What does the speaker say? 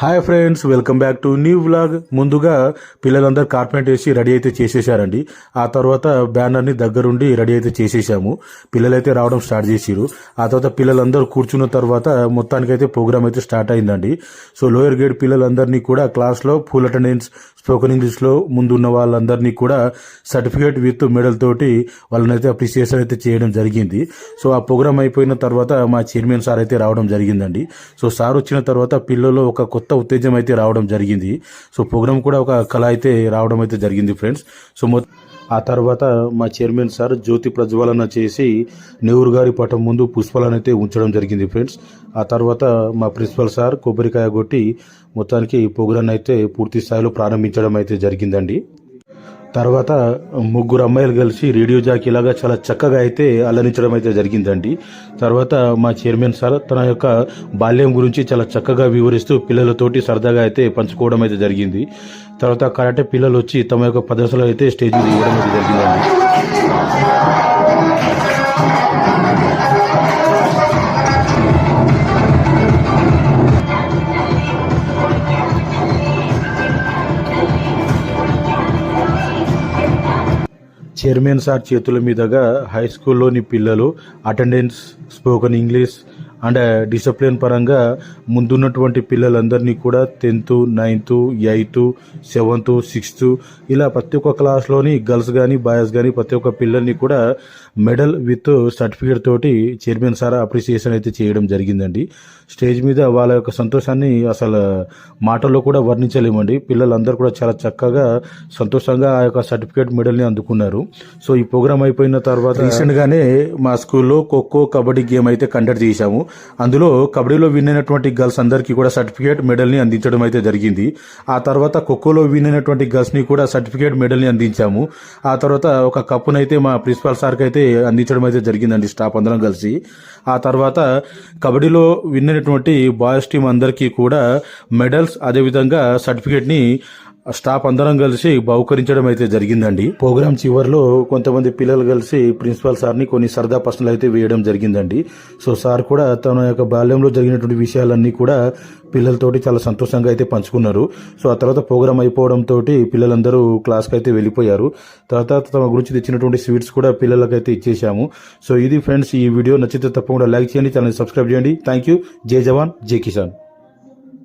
Hi friends welcome back to new vlog ముందుగా పిల్లలందరూ కార్పెంట్ వేసి రెడీ అయితే చేసేసారండి. ఆ తర్వాత బ్యానర్ని దగ్గరుండి రెడీ అయితే చేసేసాము. పిల్లలైతే రావడం స్టార్ట్ చేసిరు ఆ తర్వాత పిల్లలందరూ కూర్చున్న తర్వాత మొత్తానికైతే ప్రోగ్రామ్ అయితే స్టార్ట్ అయిందండి. సో లోయర్ గ్రేడ్ పిల్లలందరినీ కూడా క్లాస్లో ఫుల్ అటెండెన్స్ స్పోకెన్ ఇంగ్లీష్లో ముందున్న వాళ్ళందరినీ కూడా సర్టిఫికేట్ విత్ మెడల్ తోటి వాళ్ళనైతే అప్రిసియేషన్ అయితే చేయడం జరిగింది. సో ఆ ప్రోగ్రామ్ అయిపోయిన తర్వాత మా చైర్మన్ సార్ అయితే రావడం జరిగిందండి. సో సార్ వచ్చిన తర్వాత పిల్లలు ఒక కొత్త కొత్త ఉత్తేజం అయితే రావడం జరిగింది. సో ప్రోగ్రామ్ కూడా ఒక కళ అయితే రావడం అయితే జరిగింది ఫ్రెండ్స్. సో మొత్తం ఆ తర్వాత మా చైర్మన్ సార్ జ్యోతి ప్రజ్వలన చేసి నెహ్రూ గారి పటం ముందు పుష్పాలను అయితే ఉంచడం జరిగింది ఫ్రెండ్స్. ఆ తర్వాత మా ప్రిన్సిపల్ సార్ కొబ్బరికాయ కొట్టి మొత్తానికి ప్రోగ్రామ్ అయితే పూర్తి స్థాయిలో ప్రారంభించడం అయితే జరిగిందండి. తర్వాత ముగ్గురు అమ్మాయిలు కలిసి రేడియో జాక్ ఇలాగా చాలా చక్కగా అయితే అల్లరించడం అయితే జరిగిందండి. తర్వాత మా చైర్మన్ సార్ తన యొక్క బాల్యం గురించి చాలా చక్కగా వివరిస్తూ పిల్లలతోటి సరదాగా అయితే పంచుకోవడం అయితే జరిగింది. తర్వాత కరాటే పిల్లలు వచ్చి తమ యొక్క ప్రదర్శనలు అయితే స్టేజ్ మీద ఇవ్వడం అయితే జరిగిందండి. చైర్మన్ సార్ చేతుల మీదుగా హై స్కూల్లోని పిల్లలు attendance spoken English and discipline పరంగా ముందున్నటువంటి పిల్లలందరినీ కూడా tenth ninth eighth seventh sixth ఇలా ప్రతి ఒక్క క్లాస్లోని గర్ల్స్ కానీ బాయ్స్ కానీ ప్రతి ఒక్క పిల్లల్ని కూడా మెడల్ విత్ సర్టిఫికేట్ తోటి చైర్మన్ సార్ అప్రిసియేషన్ అయితే చేయడం జరిగిందండి. స్టేజ్ మీద వాళ్ళ యొక్క సంతోషాన్ని అసలు మాటల్లో కూడా వర్ణించలేమండి. పిల్లలందరూ కూడా చాలా చక్కగా సంతోషంగా ఆ యొక్క సర్టిఫికేట్ మెడల్ని అందుకున్నారు. సో ఈ ప్రోగ్రామ్ అయిపోయిన తర్వాత రీసెంట్గానే మా స్కూల్లో ఖోఖో కబడ్డీ గేమ్ అయితే కండక్ట్ చేశాము. అందులో కబడ్డీలో విన్ అయినటువంటి గర్ల్స్ అందరికీ కూడా సర్టిఫికేట్ మెడల్ని అందించడం అయితే జరిగింది. ఆ తర్వాత ఖోఖోలో విన్ అయినటువంటి గర్ల్స్ని కూడా సర్టిఫికేట్ మెడల్ని అందించాము. ఆ తర్వాత ఒక కప్పునైతే మా ప్రిన్సిపాల్ సార్కి అయితే అందించడం అయితే జరిగిందండి స్టాఫ్ అందరం కలిసి. ఆ తర్వాత కబడ్డీలో విన్ అయినటువంటి బాయ్స్ టీం అందరికీ కూడా మెడల్స్ అదేవిధంగా సర్టిఫికేట్ని స్టాఫ్ అందరం కలిసి బహుకరించడం అయితే జరిగిందండి. ప్రోగ్రామ్ చివరిలో కొంతమంది పిల్లలు కలిసి ప్రిన్సిపల్ సార్ని కొన్ని సరదా ప్రశ్నలు అయితే వేయడం జరిగిందండి. సో సార్ కూడా తన యొక్క బాల్యంలో జరిగినటువంటి విషయాలన్నీ కూడా పిల్లలతోటి చాలా సంతోషంగా అయితే పంచుకున్నారు. సో ఆ తర్వాత ప్రోగ్రామ్ అయిపోవడంతో పిల్లలందరూ క్లాస్కి అయితే వెళ్ళిపోయారు. తర్వాత తమ గురించి తెచ్చినటువంటి స్వీట్స్ కూడా పిల్లలకైతే ఇచ్చేసాము సో ఇది ఫ్రెండ్స్ ఈ వీడియో నచ్చితే తప్పకుండా లైక్ చేయండి ఛానల్ సబ్స్క్రైబ్ చేయండి. Thank you. జై జవాన్ జై కిసాన్.